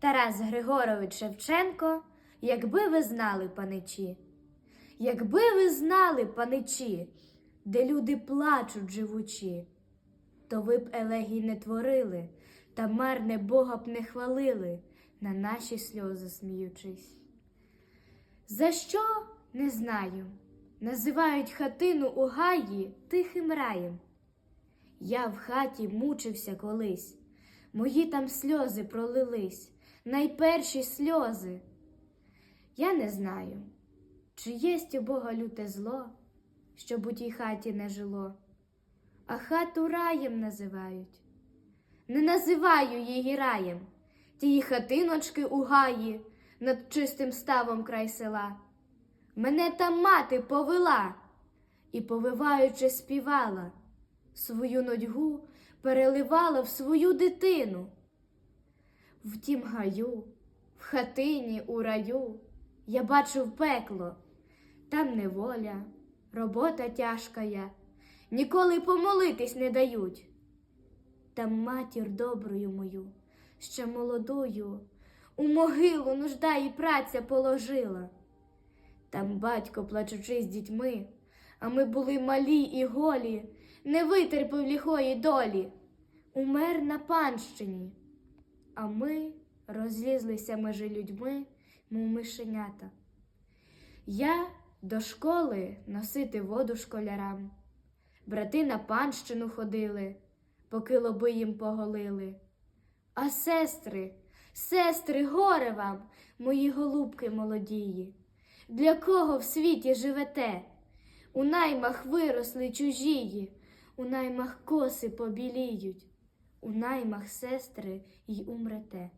Тарас Григорович Шевченко, якби ви знали, паничі, якби ви знали, паничі, де люди плачуть живучі, то ви б елегій не творили, та марне Бога б не хвалили, на наші сльози сміючись. За що не знаю. Називають хатину у гаї тихим раєм. Я в хаті мучився колись, мої там сльози пролились, найперші сльози. Я не знаю, чи єсть у Бога люте зло, щоб у тій хаті не жило, а хату раєм називають. Не називаю її раєм, тії хатиночки у гаї над чистим ставом край села. Мене там мати повела і, повиваючи, співала, свою нудьгу переливала в свою дитину. В тім гаю, в хатині, у раю я бачив пекло, там неволя, робота тяжкая, ніколи помолитись не дають. Там матір доброю мою, ще молодою, у могилу нужда і праця положила. Там батько, плачучи з дітьми, а ми були малі і голі, не витерпів ліхої долі, умер на панщині, а ми розлізлися межи людьми, мов мишенята. Я до школи носити воду школярам, брати на панщину ходили, поки лоби їм поголили. А сестри, сестри, горе вам, мої голубки молодії. Для кого в світі живете? У наймах виросли чужії, у наймах коси побіліють, у наймах сестри й умрете.